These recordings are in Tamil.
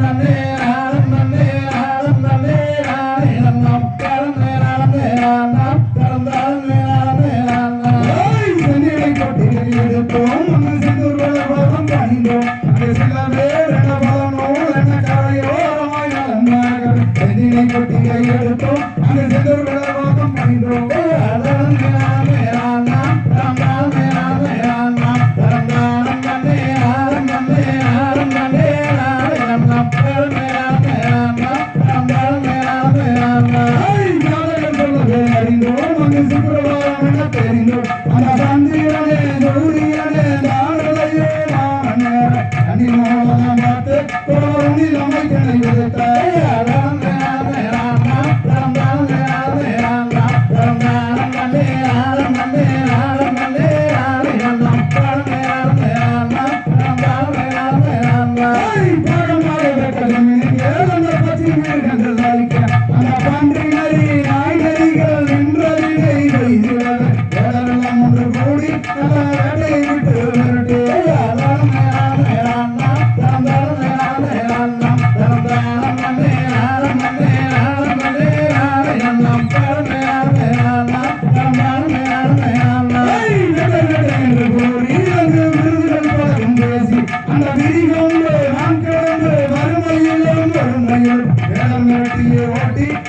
i'm there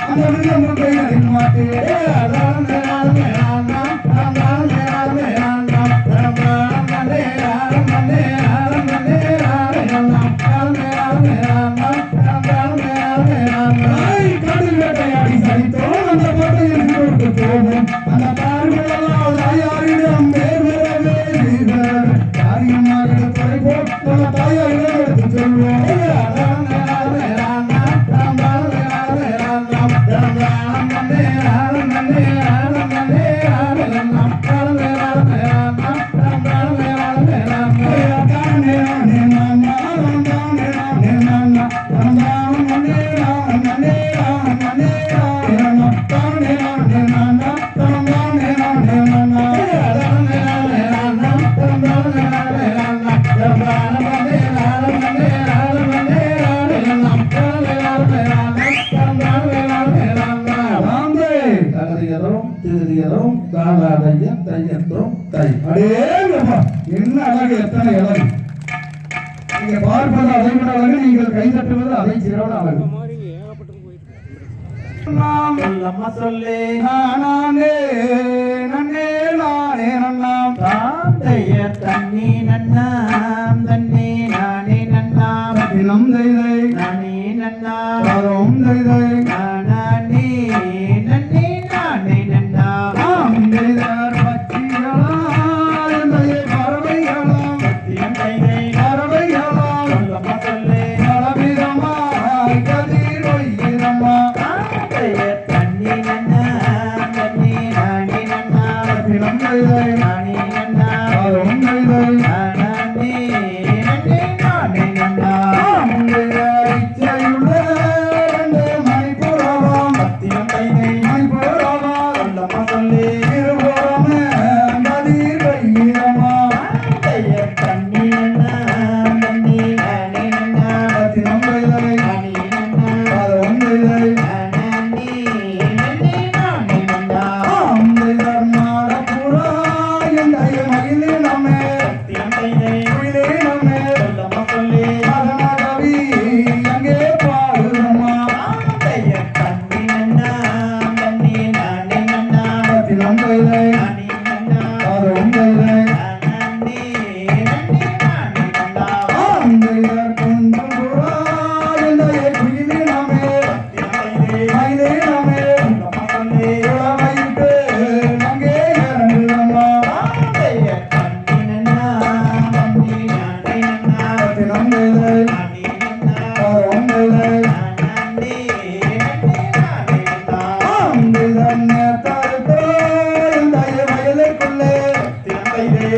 I'm gonna get my baby. cadeira தாதிகரம் திருதிகரம் தாளாதையம் தையத்தம் தை அடே என்ன அழகு எத்தனை அழகு. நீங்க பார்ப்பது அதை விட அழகு நீங்கள் கைதட்டுவது அதை சிறவன அழகு. நம்ம சொல்லி நானே நன்னே நானே நன்னாம். தாந்தைய தண்ணி நன்னாம். தண்ணி நானே நன்னாம். தினம் தைதை நானே நன்னாம். வரும் தைதை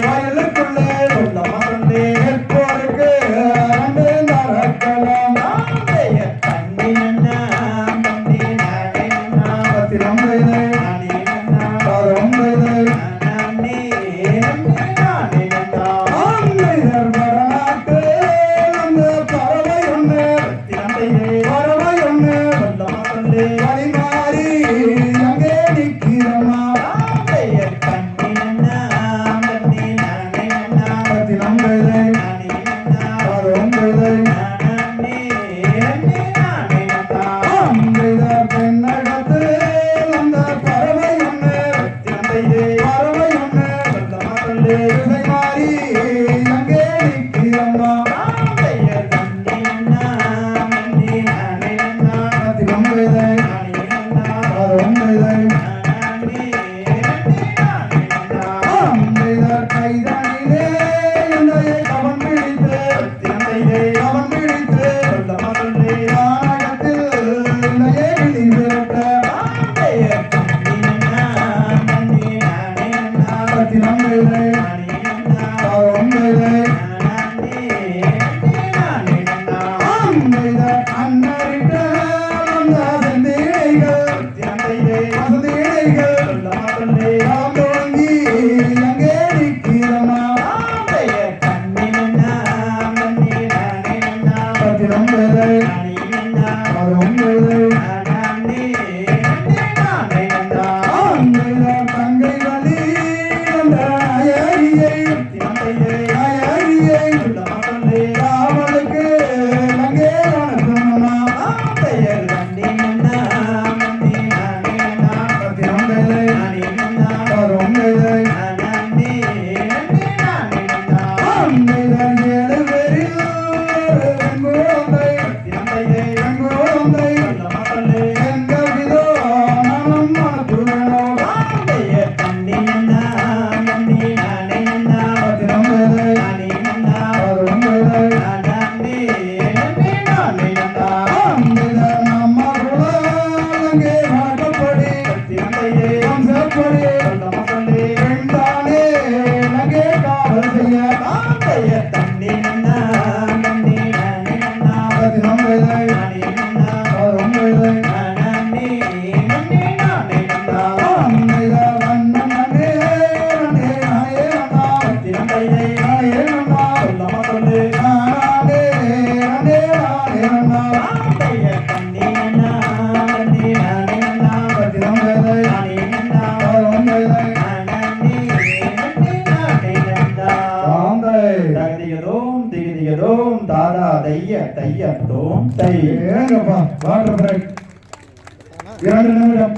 Why you look for? நன்னா ஏங்கப்பா வாட்டர் பிரேக் இரண்டு நிமிடம்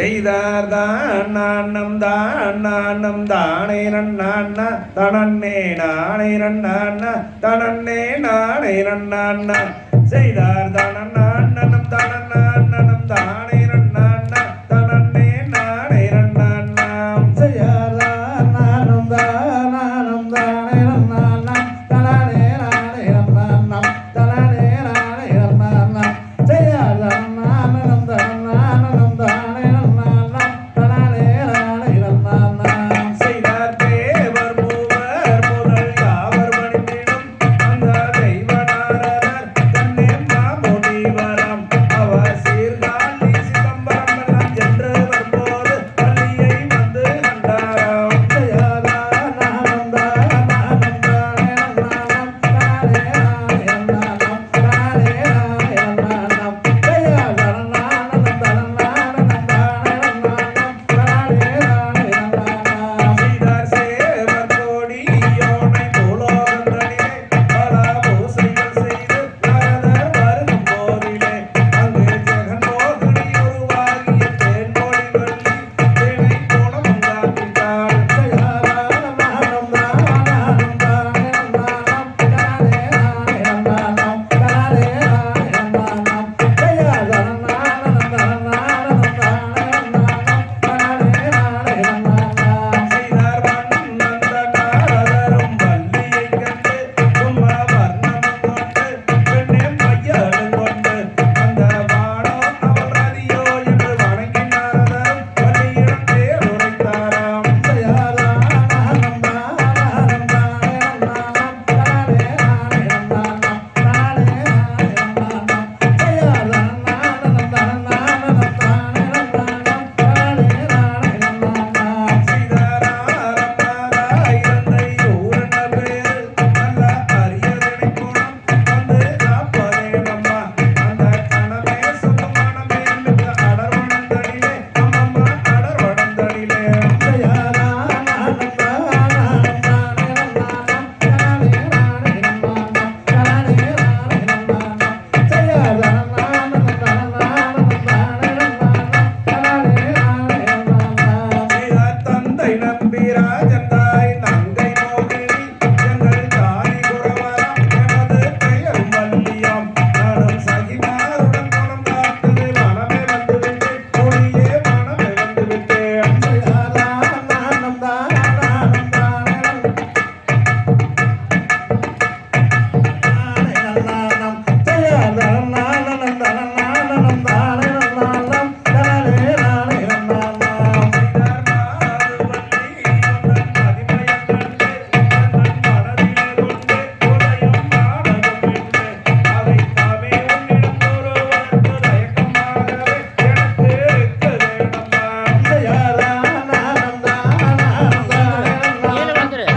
செய்தார் தான் நாணம் தான் நாணம் தானே நன்னாண்ணா தனன்னே நாணை நன்னாண்ணா தனன்னே நாணை நன்னாண்ணா செய்தார் தானண்ணா